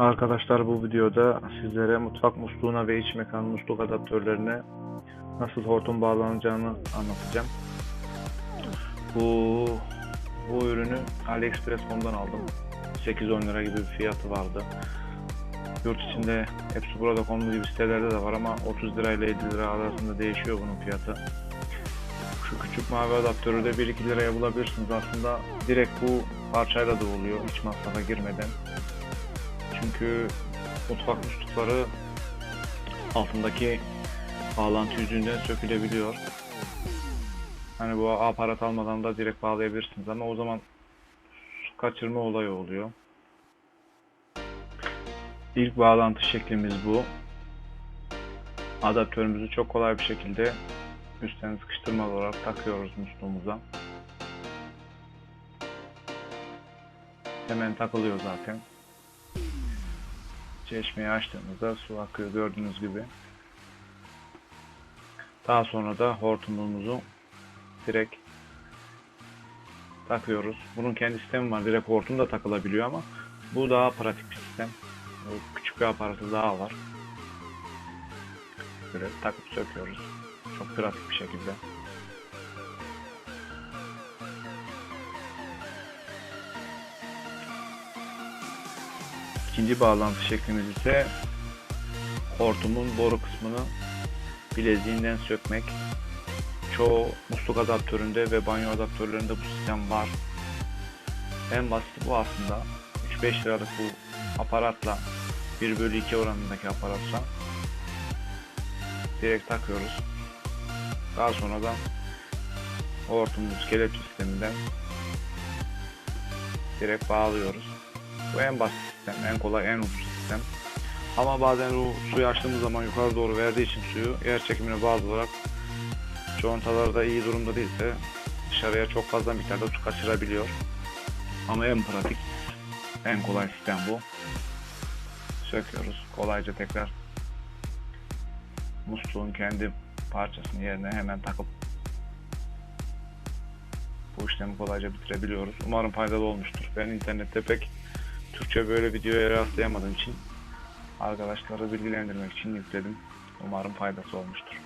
Arkadaşlar bu videoda sizlere mutfak musluğuna ve iç mekan musluk adaptörlerine nasıl hortum bağlanacağını anlatacağım. Bu bu ürünü AliExpress.com'dan aldım. 8-10 lira gibi bir fiyatı vardı. Yurt içinde hepsi burada konulu gibi sitelerde de var ama 30 lira ile 50 lira arasında değişiyor bunun fiyatı. Şu küçük mavi adaptörü de 1-2 liraya bulabilirsiniz. Aslında direkt bu parçayla da oluyor hiç masrafa girmeden. Çünkü mutfak muslukları altındaki bağlantı yüzünden sökülebiliyor. Hani bu aparat almadan da direkt bağlayabilirsiniz ama o zaman su kaçırma olayı oluyor. İlk bağlantı şeklimiz bu. Adaptörümüzü çok kolay bir şekilde üstten sıkıştırmalı olarak takıyoruz musluğumuza. Hemen takılıyor zaten. Çeşmeyi açtığımızda su akıyor gördüğünüz gibi. Daha sonra da hortumumuzu direkt takıyoruz. Bunun kendi sistemi var. Direkt hortum da takılabiliyor ama bu daha pratik bir sistem. Küçük bir aparatı daha var. Böyle takıp söküyoruz. Çok pratik bir şekilde. İkinci bağlantı şeklimiz ise hortumun boru kısmını bileziğinden sökmek. Çoğu musluk adaptöründe ve banyo adaptörlerinde bu sistem var. En basiti bu aslında. 3-5 liralık bu aparatla 1 bölü 2 oranındaki aparatla direkt takıyoruz. Daha sonradan hortumumuz kelepçe sisteminden direkt bağlıyoruz. Bu en basit sistem, en kolay, en ucuz sistem. Ama bazen o suyu açtığımız zaman yukarı doğru verdiği için suyu yer çekimine bağlı olarak contalarda iyi durumda değilse dışarıya çok fazla miktarda su kaçırabiliyor. Ama en pratik, en kolay sistem bu. Söküyoruz. Kolayca tekrar musluğun kendi parçasını yerine hemen takıp bu işlemi kolayca bitirebiliyoruz. Umarım faydalı olmuştur. Ben internette pek Türkçe böyle videoya rastlayamadığım için arkadaşları bilgilendirmek için yükledim. Umarım faydası olmuştur.